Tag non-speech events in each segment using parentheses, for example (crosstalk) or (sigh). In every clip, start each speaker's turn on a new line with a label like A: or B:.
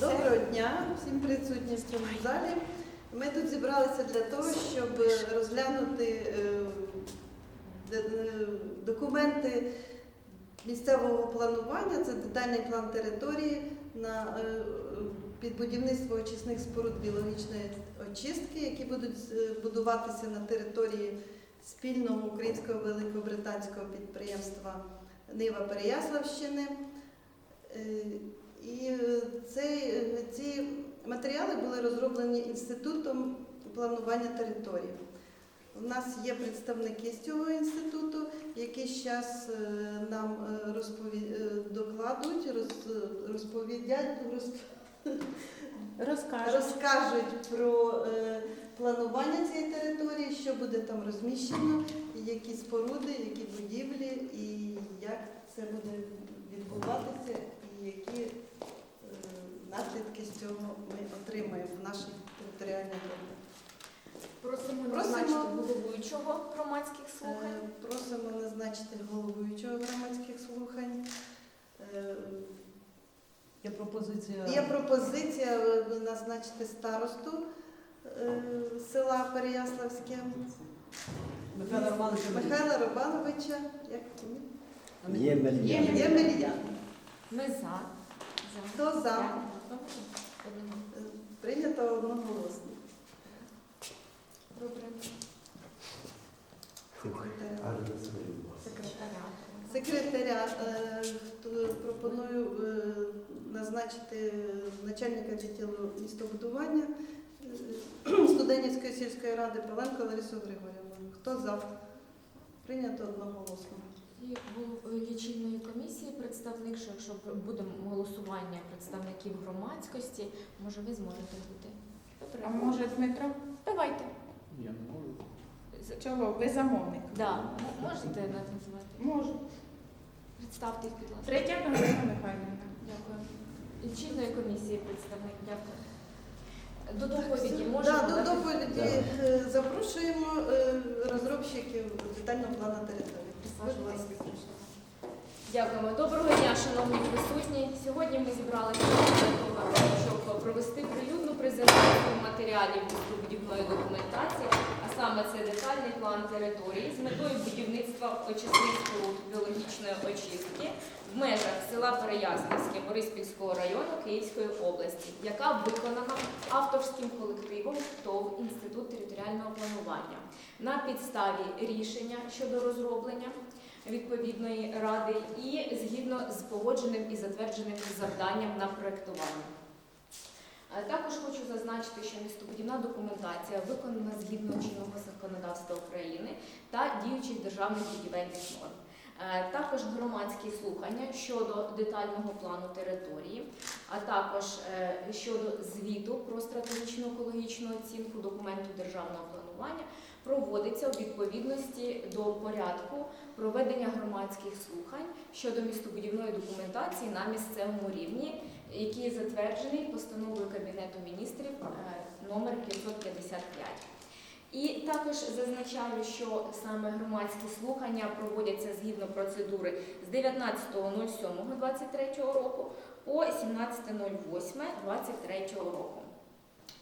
A: Доброго дня всім присутнім в цьому залі. Ми тут зібралися для того, щоб розглянути е, е, документи місцевого планування. Це детальний план території на е, під будівництво очисних споруд біологічної очистки, які будуть будуватися на території спільного українського великобританського підприємства Нива Переяславщини. І е, цей, е, ці матеріали були розроблені інститутом планування території. У нас є представники з цього інституту, які зараз нам е, розпові... е, докладуть, роз... розповідять, роз...
B: Розкажуть.
A: розкажуть про планування цієї території, що буде там розміщено, які споруди, які будівлі, і як це буде відбуватися, і які наслідки з цього ми отримаємо в нашій територіальній громаді.
C: Просимо
A: Просимо.
C: назначити головуючого громадських слухань.
A: Е, Просимо назначити головуючого громадських слухань. Е,
B: Є пропозиція.
A: Є пропозиція е, назначити старосту села Переяславське
B: Михайло Романович.
A: Михайла Романовича. Як
D: Є Мельян.
A: Є
C: Ми за. За.
A: Хто за? Прийнято одноголосно.
C: Добре.
A: Секретаря. Секретаря е, пропоную е, назначити начальника відділу містобудування е, (clears throat) Студенівської сільської ради Паленко Ларису Григорівну. Хто за? Прийнято одноголосно.
C: І голов лічильної комісії представник, що якщо буде голосування представників громадськості, може ви зможете бути. Добре.
E: А може Дмитро?
C: Давайте.
D: Я не можу.
E: Чого? Ви замовник?
C: Да. Можете назвати?
E: Можу.
C: Представтесь, будь ласка.
E: Третя Галина Михайлівна.
C: Дякую. Лічильної комісії представник. Дякую. До доповіді можемо?
A: Да, до доповіді е, запрошуємо е, розробщиків детального плану території.
C: Дякуємо. Доброго дня, шановні присутні. Сьогодні ми зібралися для того, щоб провести прилюдну презентацію матеріалів містобудівної документації, а саме це детальний план території з метою будівництва очисних споруд біологічної очистки в межах села Переяславське Бориспільського району Київської області, яка виконана авторським колективом ТОВ Інститут територіального планування на підставі рішення щодо розроблення відповідної ради і згідно з погодженим і затвердженим завданням на проєктування. Е, Також хочу зазначити, що містобудівна документація виконана згідно чинного законодавства України та діючих державних будівельних норм. Е, Також громадські слухання щодо детального плану території, а також е, щодо звіту про стратегічну екологічну оцінку документу державного планування проводиться у відповідності до порядку проведення громадських слухань щодо містобудівної документації на місцевому рівні, який затверджений постановою Кабінету міністрів е, номер 555. І також зазначаю, що саме громадські слухання проводяться згідно процедури з 19.07.23 року по 17.08.23 року.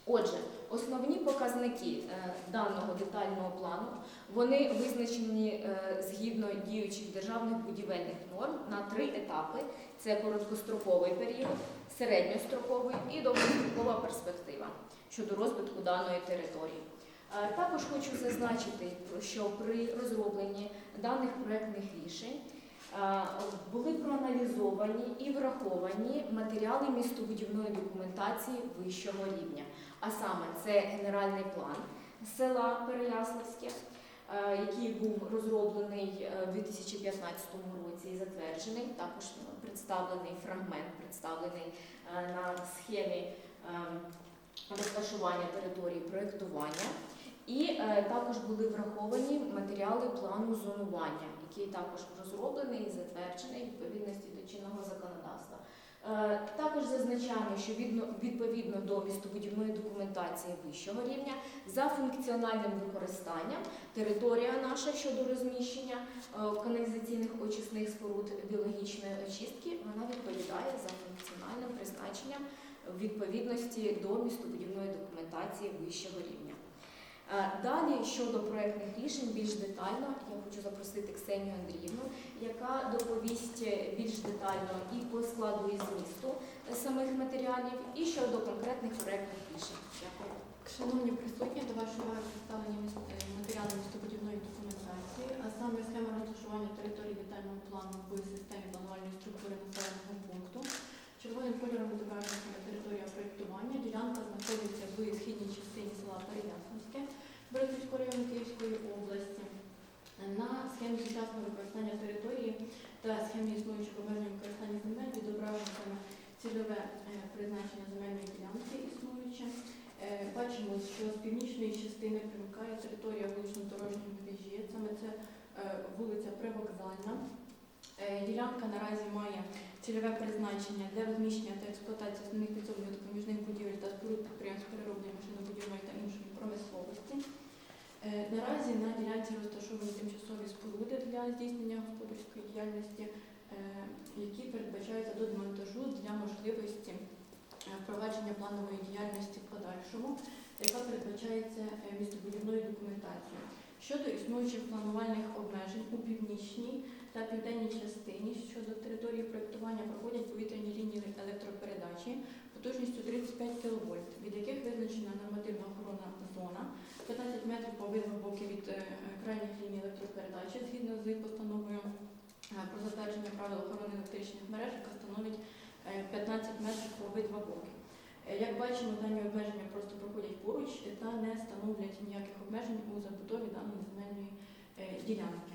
C: Отже, основні показники е, даного детального плану вони визначені е, згідно діючих державних будівельних норм на три етапи: це короткостроковий період, середньостроковий і довгострокова перспектива щодо розвитку даної території. Е, Також хочу зазначити, що при розробленні даних проектних рішень е, були проаналізовані і враховані матеріали містобудівної документації вищого рівня. А саме це генеральний план села Переяславське, е, який був розроблений у 2015 році і затверджений. Також представлений фрагмент, представлений на схемі е, розташування території проєктування. І е, також були враховані матеріали плану зонування, який також розроблений і затверджений відповідності до чинного законодавства. Е, Також зазначаємо, що відно- відповідно до містобудівної документації вищого рівня за функціональним використанням територія наша щодо розміщення е, каналізаційних очисних споруд біологічної очистки вона відповідає за функціональним призначенням відповідності до містобудівної документації вищого рівня. Е, Далі щодо проектних рішень більш детально я хочу запросити Ксенію Андріївну, яка доповість більш детально і по складу і змісту е, самих матеріалів, і щодо конкретних проектних рішень. Дякую.
F: Шановні присутні, до вашої уваги представлені е, матеріали містобудівної документації, а саме схема розташування території детального плану в системі планувальної структури населеного пункту. Червоним кольором відображена територія проєктування. Ділянка знаходиться в східній частині села Переяславське Бориспільського району Київської області. На схемі сучасного використання території та схемі існуючих обмежень використання земель відображено цільове е, призначення земельної ділянки існуюче. Е, Бачимо, що з північної частини примикає територія вулично-дорожньої мережі. Саме це е, вулиця Привокзальна. Ділянка наразі має цільове призначення для розміщення та експлуатації основних підсобних допоміжних будівель та споруд підприємств переробної машинобудівної та іншої промисловості. Е, Наразі на ділянці розташовані тимчасові споруди для здійснення господарської діяльності, е, які передбачаються до демонтажу для можливості е, впровадження планової діяльності в подальшому, яка передбачається містобудівною документацією. Щодо існуючих планувальних обмежень у північній та південній частині щодо території проєктування проходять повітряні лінії електропередачі потужністю 35 кВт, від яких визначена нормативна охоронна зона 15 метрів по обидва боки від е, крайніх ліній електропередачі згідно з постановою е, про затвердження правил охорони електричних мереж, яка становить е, 15 метрів по обидва боки. Е, Як бачимо, дані обмеження просто проходять поруч та не становлять ніяких обмежень у забудові даної земельної е, ділянки.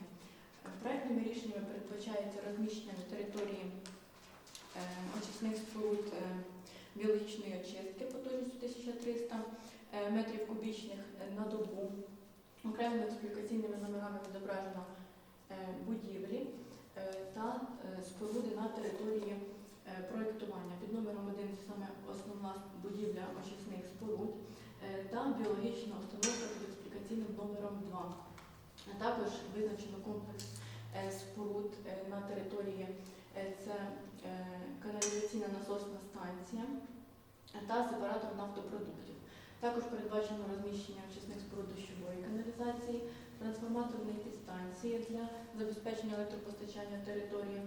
F: Е, Проектними рішеннями передбачається розміщення на території е, очисних споруд е, біологічної очистки потужністю 1300 е, метрів кубічних е, на добу. Окремими експлікаційними номерами відображено е, будівлі е, та е, споруди на території е, проєктування. Під номером 1 це саме основна будівля очисних споруд е, та біологічна установка під експлікаційним номером 2. А також визначено комплекс е, споруд е, на території е, це е, каналізаційна насосна станція та сепаратор нафтопродуктів. Також передбачено розміщення очисних споруд дощової каналізації, трансформаторної підстанції для забезпечення електропостачання території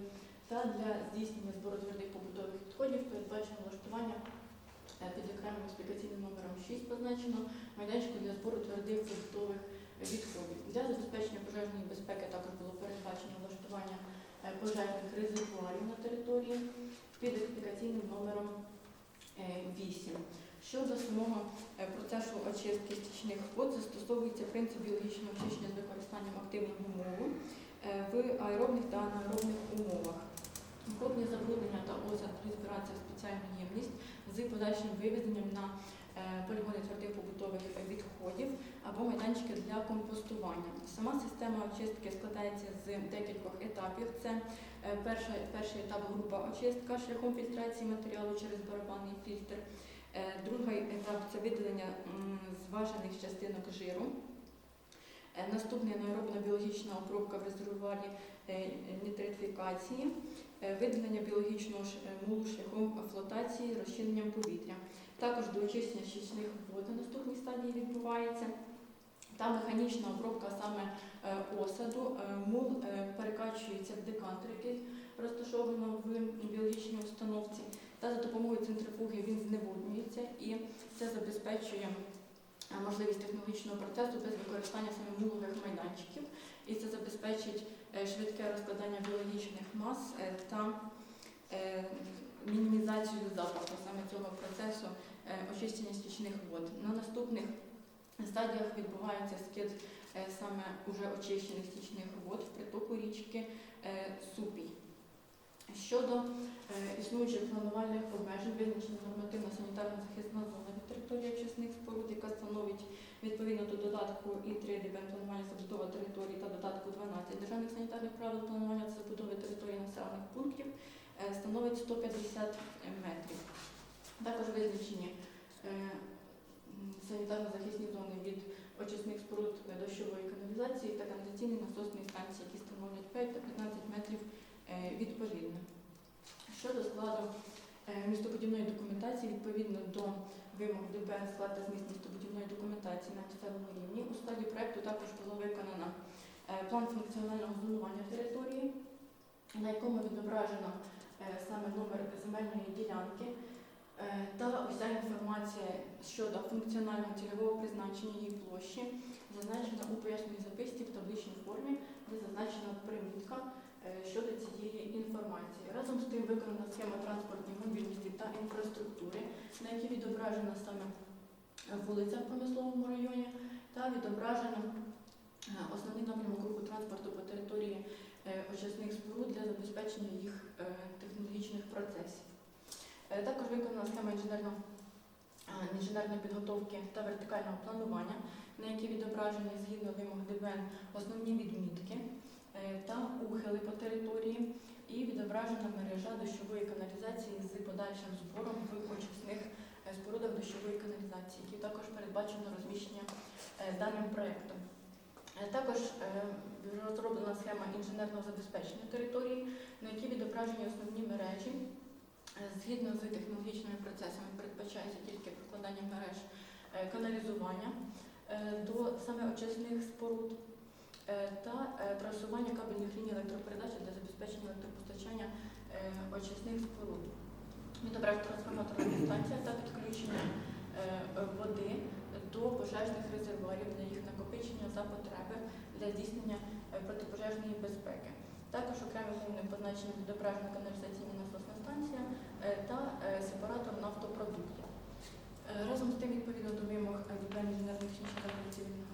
F: та для здійснення збору твердих побутових відходів передбачено влаштування е, під окремим експлікаційним номером 6 позначено майданчику для збору твердих побутових відходів. Для забезпечення пожежної безпеки також було передбачено влаштування е, пожежних резервуарів на території під експлікаційним номером е, 8. Щодо самого е, процесу очистки стічних вод застосовується принцип біологічного очищення з використанням активного мову е, в аеробних та анаеробних умовах. Крупні забруднення та озер збираються в спеціальну ємність з подальшим виведенням на е, полігони твердих побутових відходів або майданчики для компостування. Сама система очистки складається з декількох етапів. Це перша, перший етап група очистка шляхом фільтрації матеріалу через барабанний фільтр. Е, Другий етап це видалення зважених частинок жиру. Е, Наступний анаеробна біологічна обробка в резервуарі е, нітрифікації, видалення біологічного мулу шляхом флотації розчиненням повітря. Також до очищення щічних вод на наступній стадії відбувається. Та механічна обробка саме осаду. Мул перекачується в декантер, який розташовано в біологічній установці, та за допомогою центрифуги він зневоднюється і це забезпечує е, можливість технологічного процесу без використання саме мулових майданчиків. І це забезпечить е, швидке розкладання біологічних мас е, та мінімізацію запаху саме цього процесу очищення стічних вод. На наступних стадіях відбувається скид саме уже очищених стічних вод в притоку річки Супій. Щодо е, існуючих планувальних обмежень, визначена нормативна санітарна захисна зона від території очисних споруд, яка становить відповідно до додатку і 3 ДБН планування забудова території та додатку 12 державних санітарних правил планування забудови території населених пунктів, е, становить 150 метрів. Також визначені е, санітарно-захисні зони від очисних споруд дощової каналізації та каналізаційної насосної станції, які становлять 5 та 15 метрів відповідно. Щодо складу е, містобудівної документації відповідно до вимог ДБН склад та зміст містобудівної документації на місцевому рівні. У стадії проекту також було виконано е, план функціонального зонування території, на якому відображено е, саме номер земельної ділянки е, та уся інформація щодо функціонального цільового призначення її площі, зазначена у пояснювальній записці в табличній формі, де зазначена примітка е, щодо цієї інформації. Разом з тим виконана схема транспортної мобільності та інфраструктури, на якій відображена саме е, вулиця в промисловому районі та відображено е, основний напрямок руху транспорту по території е, очисних споруд для забезпечення їх е, технологічних процесів. Е, Також виконана схема інженерного е, інженерної підготовки та вертикального планування, на якій відображені згідно вимог ДБН основні відмітки е, та ухили по території, і відображена мережа дощової каналізації з подальшим збором в очисних е, спорудах дощової каналізації, які також передбачено розміщення е, даним проєктом. Також розроблена схема інженерного забезпечення території, на якій відображені основні мережі. Згідно з технологічними процесами передбачається тільки прокладання мереж каналізування до саме очисних споруд та е, трасування кабельних ліній електропередачі для забезпечення електропостачання е, очисних споруд. Відображена трансформаторна підстанція та підключення е, води до пожежних резервуарів для їх накопичення за потреби для здійснення е, протипожежної безпеки. Також окремим умовним позначенням відображена каналізаційна насосна станція е, та е, сепаратор нафтопродуктів. Е, Разом з тим, відповідно до вимог е, заходу цивільного захисту е,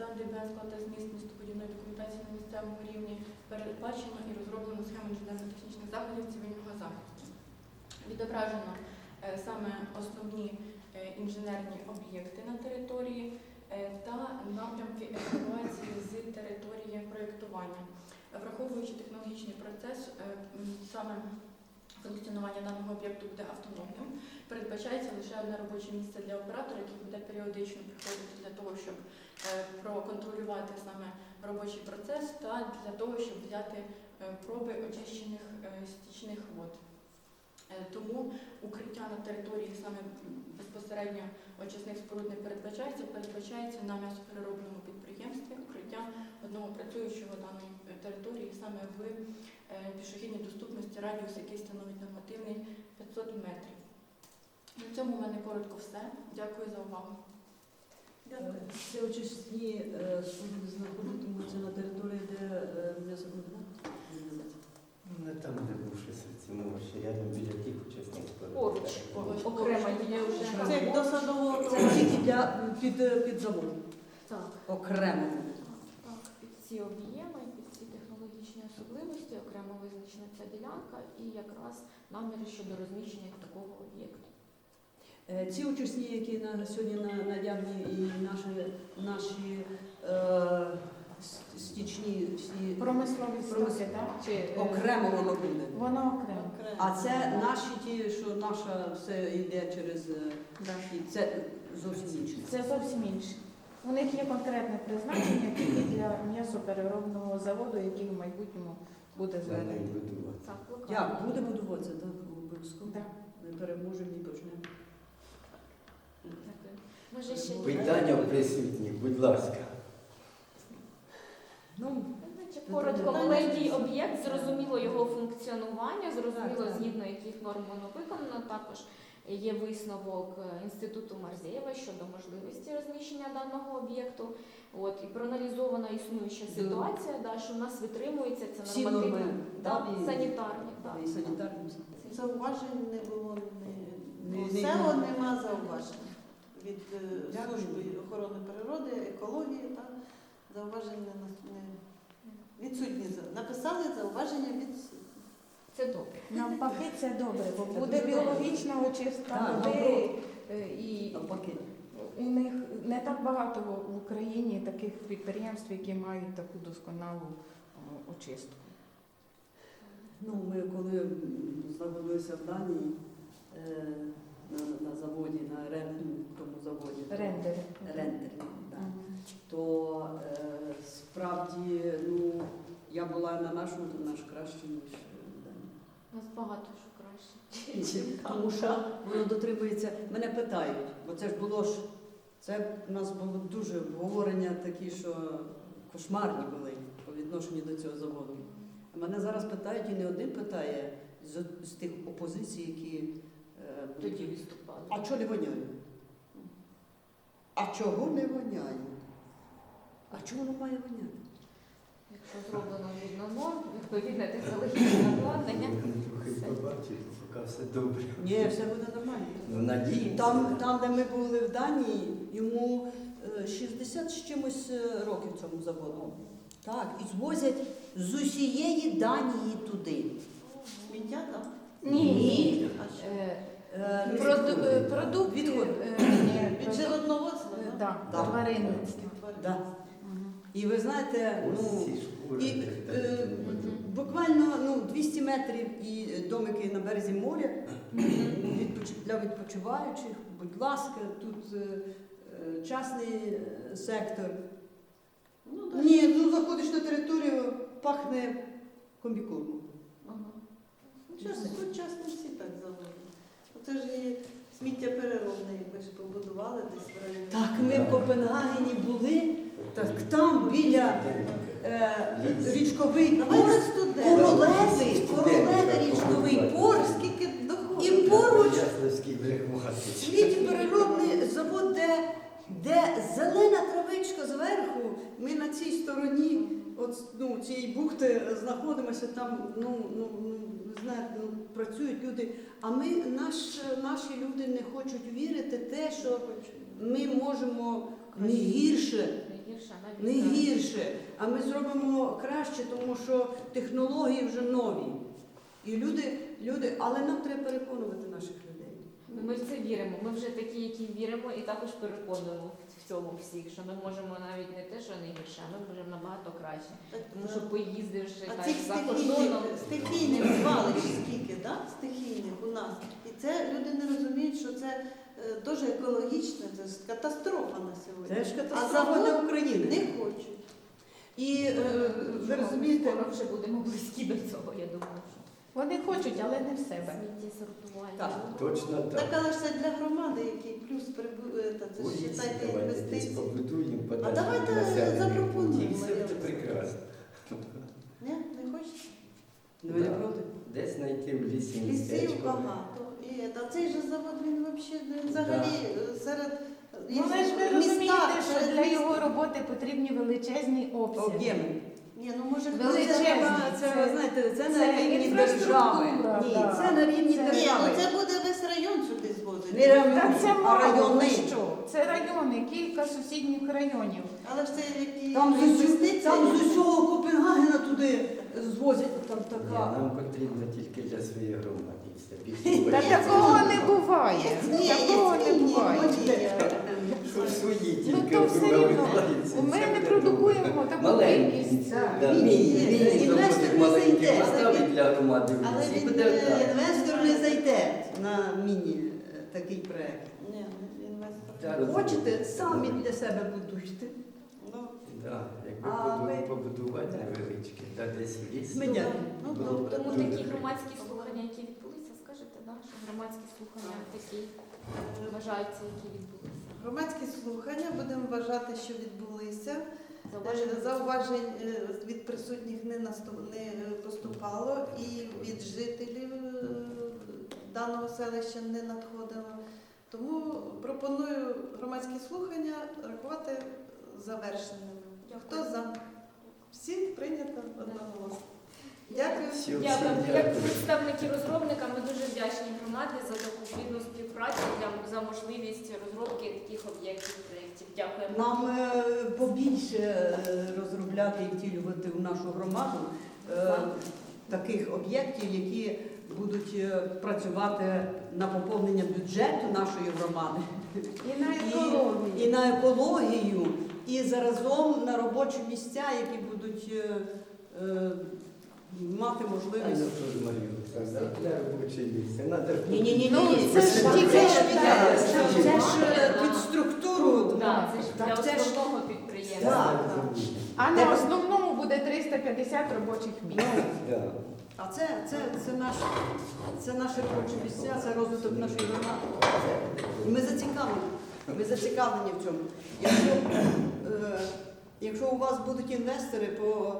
F: та склад та зміст містобудівної документації на місцевому рівні передбачено і розроблено схему інженерно-технічних заходів цивільного захисту. Відображено е, саме основні е, інженерні об'єкти на території е, та напрямки евакуації з території проєктування. Враховуючи технологічний процес, саме функціонування даного об'єкту буде автономним, передбачається лише одне робоче місце для оператора, який буде періодично приходити для того, щоб проконтролювати саме робочий процес та для того, щоб взяти е, проби очищених е, стічних вод. Е, Тому укриття на території саме безпосередньо очисних споруд не передбачається, передбачається на м'ясопереробному підприємстві укриття одного працюючого даної е, території саме в е, пішохідній доступності радіус, який становить нормативний 500 метрів. На цьому в мене коротко все. Дякую за увагу.
B: Це очисні е, споруди знаходитимуться на території, де е, м'ясокомбінат?
G: Не там, де бувши серці ще рядом біля тих учасників.
C: Поруч,
F: Поруч.
C: окремо є вже.
A: Це як до садового
B: Це тільки для під, е, під завод.
C: Так.
B: Окремо.
C: Так, під ці об'єми, під ці технологічні особливості окремо визначена ця ділянка і якраз наміри щодо розміщення такого об'єкту.
B: Е, Ці очисні, які на сьогодні на наявні, і наші, наші е, стічні всі
E: Промислові
B: Промис-
E: так? Чи, е,
B: окремо воно буде.
E: Воно окремо.
B: А це наші ті, що наша все йде через е,
E: Да.
B: це зовсім інше.
E: Це зовсім інше. У них є конкретне призначення тільки для м'ясопереробного заводу, який в майбутньому буде зведений.
C: Так.
B: Як буде будуватися, так обов'язково.
E: Да.
B: Ми переможемо і почнемо.
C: Дякую. Може ще
G: Питання присутні, будь ласка.
B: Ну,
C: коротко,
A: Питання
C: об'єкт, зрозуміло його функціонування, зрозуміло, згідно яких норм воно виконано. Також є висновок е, Інституту Марзєєва щодо можливості розміщення даного об'єкту. От, і проаналізована існуюча ситуація, да, що в нас витримується це нормативно. Да, санітарні,
B: і санітарні.
A: Зауважень не було
B: Не-
A: не
B: не-
A: село нема зауважень від е,
B: Дякую.
A: служби охорони природи, екології. Та зауважень не, не відсутні. Написали зауваження від
C: Це добре.
E: Навпаки, це добре, бо
B: Це
E: буде біологічна очистка води. е, І у них не так багато в- Україні таких підприємств, які мають таку досконалу очистку.
B: Ну, ми коли знаходилися в Данії е, на, на заводі, на тому заводі, то-
E: Рендери.
B: рендері, да,
E: Мгм.
B: то е, справді ну, я була на нашому, то наш краще, ніж.
F: У нас багато що краще.
B: Тому що воно дотримується. Мене питають, бо це ж було ж. Це в нас було дуже обговорення такі, що кошмарні були по відношенню до цього заводу. Мене зараз питають, і не один питає з, з тих опозицій, які е,
C: Тоді виступали.
B: а чого не воняє? А чого не воняє? А чого воно має воняти?
C: Якщо зроблено згідно норм, відповідне технологічне обладнання.
G: Поки все добре.
B: Ні, все буде нормально.
G: Ну, надіємося.
B: Там, там, де ми були в Данії, йому е, 60 з чимось е, років цьому заводу. Так, і звозять з усієї Данії туди.
A: Сміття, так?
B: Ні.
E: Е,
B: Е,
E: е, Продукти
B: Відход.
A: Від животноводства, так?
E: да,
B: Да.
E: тваринництва.
B: Да. І ви знаєте, ну, і, е, буквально ну, 200 метрів і домики на березі моря для відпочиваючих. Будь ласка, тут е, частний сектор.
A: Ну, так.
B: Ні, ну заходиш на територію, пахне комбікормом.
C: Ага.
A: Часто, тут часто всі так заводять. Оце ж і сміттєпереробне, ми ж побудували десь в районі.
B: Так, ми в Копенгагені були, так там біля е, річковий порт,
A: студент.
B: королевий, королевий річковий порт,
A: Скільки
B: і поруч
G: брехмат.
B: сміттєпереробний завод, де, де зелена травичка зверху. Ми на цій стороні от, ну, цієї бухти знаходимося, там ну, ну, ну, ви знаєте, ну, працюють люди. А ми, наш, наші люди не хочуть вірити те, що ми можемо не гірше.
C: Не гірше, а
B: ми зробимо краще, тому що технології вже нові. І люди, люди, але нам треба переконувати наших людей.
C: Ми в це віримо. Ми вже такі, які віримо, і також переконуємо в цьому всіх, що ми можемо навіть не те, що не гірше, а ми можемо набагато краще. Тому що поїздивши
A: А
C: так за кордоном.
A: стихійних звалищ скільки, да? стихійних у нас. І це люди не розуміють, що це е, дуже екологічно, це ж катастрофа на сьогодні.
B: Це ж
A: А
B: катастрофа
A: завод
B: для України.
A: Не хочуть.
B: І е, ви розумієте,
C: Скоро вже будемо близькі до цього, я думаю. що
E: Вони хочуть, але не в себе.
B: Так,
G: Точно
A: Так,
G: так.
A: але ж це для громади, який плюс прибу- е, та це ж
G: десь
A: інвестиції. А давайте запропонуємо,
G: буде прекрасно.
A: Ні, не хочете?
B: ну, ви не проти?
G: Десь знайти в лісі
A: Лісів багато. І та цей же завод він взагалі взагалі е, серед
E: Ну, але ж ви
A: міста,
E: розумієте, що
A: серед
E: для
A: міст.
E: його роботи потрібні величезні обсяги.
B: Об'єми.
A: Ні, ну може хтось-
B: Ну, це, треба, це,
E: Це-
B: ви знаєте, це,
E: це
B: на рівні
E: інфраструктура,
B: держави. Ні,
E: да.
B: це на рівні
E: Це-
A: Ні,
B: держави.
A: ну це буде весь район сюди звозити.
B: Не район,
E: Та це
B: а
E: мало, ви
B: райони.
E: що? Це райони, кілька сусідніх районів.
A: Але ж це які
B: Там з, усю-
A: інвестиції.
B: там з усього Копенгагена туди звозять. Там
G: Ні,
B: така.
G: нам потрібно тільки для своєї громади. Більше
E: Та такого не буває.
A: Ні,
E: Такого не буває.
G: Що ж свої
E: Ну
G: тільки
E: то все рівно. Ми
G: це
E: не продукуємо таку
G: Маленькі.
E: кількість.
G: Да,
B: Ні,
G: міні,
B: ні,
G: міні
B: інвестор
G: заводик
B: не
G: маленький
B: зайде.
G: поставить для громади
A: Але. Він
G: буде так.
B: Інвестор не зайде на міні е, такий проект.
A: Ні, інвестор.
B: Хочете, самі для себе будуйте.
A: Ну,
G: Да, якби
B: А
G: побу-
B: ви-
G: побудувати невеличкі, та десь в ліс.
B: Медяки.
A: ну,
G: Було б.
C: Тому
G: дуже
C: такі
G: прикольно.
C: громадські слухання, які відбулися, скажете, да, що громадські слухання такі вважаються, які відбулися.
A: Громадські слухання будемо вважати, що відбулися. Е, Зауважень е, від присутніх не наступ- не е, поступало і від жителів е, даного селища не надходило. Тому пропоную громадські слухання рахувати завершеними. Хто за? Всі прийнято одноголосно. Дякую.
G: Всі- всі
C: Дякую. Як представники розробника, ми дуже вдячні громаді за таку плідну співпрацю, для, за можливість розробки таких об'єктів проєктів. Дякуємо.
B: Нам е, побільше е, розробляти і втілювати в нашу громаду е, таких об'єктів, які будуть працювати на поповнення бюджету нашої громади
E: І на екологію.
B: і на екологію, і заразом на робочі місця, які будуть е, е, мати можливість.
G: ну,
B: Ні, ні, ні,
E: Ну,
B: ні.
E: це ж тільки
B: ж під, це, це ж під структуру.
C: Да, це ж для основного підприємства.
E: А на основному буде 350 робочих місць.
B: А це, це, це, наш, це наші робочі місця, це розвиток нашої громади. Ми зацікавлені. Ми зацікавлені в цьому. Якщо, е, якщо у вас будуть інвестори по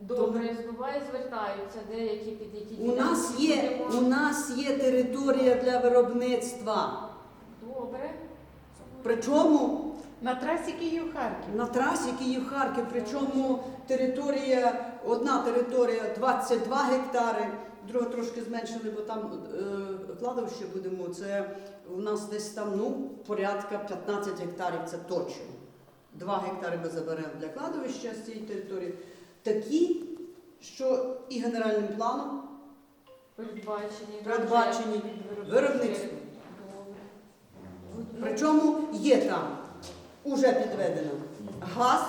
C: Добре, буває, звертаються деякі під які
B: У нас є, у нас є територія для виробництва.
C: Добре.
B: Причому
E: На трасі Київ-Харків.
B: на трасі Київ-Харків, причому територія, одна територія 22 гектари, друга трошки зменшили, бо там е, кладовище будемо. Це у нас десь там ну, порядка 15 гектарів, це точно. 2 гектари ми заберемо для кладовища з цієї території. Такі, що і генеральним планом
C: Передбачені.
B: Передбачені.
C: Виробництво.
B: Причому є там, уже підведено газ,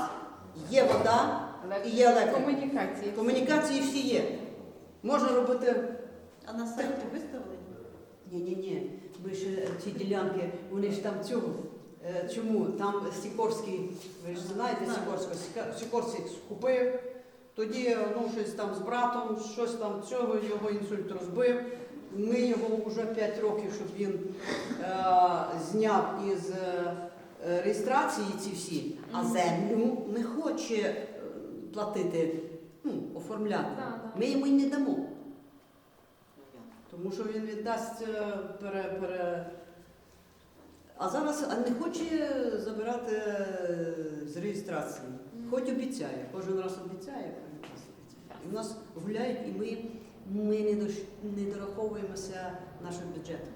B: є вода і є електрика.
E: Комунікації.
B: Комунікації всі є. Можна робити.
A: А на сайті виставлені?
B: Ні, ні, ні. Ми ще ці ділянки, вони ж там цього. е, Чому? Там Сікорський, ви ж знаєте Сікорського, Сікорський купив, тоді ну, щось там з братом, щось там цього, його інсульт розбив. Ми його вже 5 років, щоб він е, зняв із е, е, реєстрації ці всі, а землю не хоче е, платити, ну, оформляти. Ми йому й не дамо. Віддасть е, пере, пере... А зараз а не хоче забирати е, з реєстрації. Хоч обіцяє, кожен раз обіцяє, кожен раз обіцяє. І в нас гуляють, і ми, ми не, дош... не дораховуємося нашим бюджетом.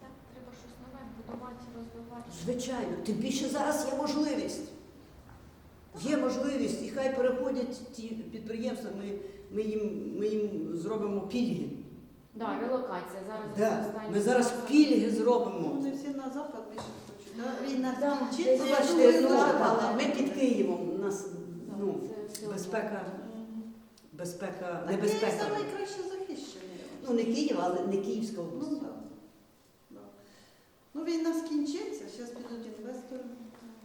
C: Так, треба щось нове будувати, розвивати.
B: Звичайно, тим більше зараз є можливість. Є можливість, і хай переходять ті підприємства, ми, ми, їм, ми їм зробимо пільги.
C: Да, релокація зараз.
B: Да.
C: останні
B: Ми зараз пільги
A: Ну,
B: зробимо.
A: Вони всі на запад більше хочуть. да? Війна
C: Да.
A: закінчиться, я
B: Бачите,
A: думаю,
B: ну, але ми під Києвом, у нас
C: Да,
B: ну,
C: це все одно.
B: безпека, безпека,
A: Київ
B: небезпека.
A: найкраще захищений.
B: Ну не Київ, але не Київська
A: Ну,
B: область.
A: так. Да. Ну, війна скінчиться, зараз підуть інвестори.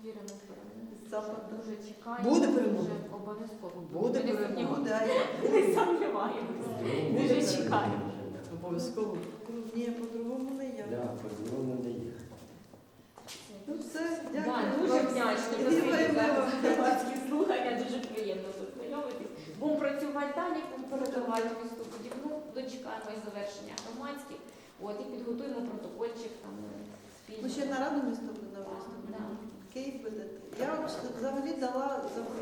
C: Віримо в перемогу.
A: З западу.
C: Дуже чекаємо.
B: Буде перемога.
C: Дуже Обов'язково.
B: Буде перемога.
A: я-
C: Не сумніваємося. Дуже чекаємо.
B: Обов'язково.
A: Ні, по-другому не я.
G: Да, по-другому не є.
A: Ну все,
C: Да,
A: дякую.
C: дуже вдячні за
A: ви,
C: громадські слухання, дуже приємно познайомитись. Будемо працювати далі, будемо передавати місту будівну, дочекаємось завершення громадських, от, і підготуємо протокольчик там спільно.
A: Ми ще на раду місто буде виступити.
C: Да.
A: Київ буде. Я взагалі дала запрос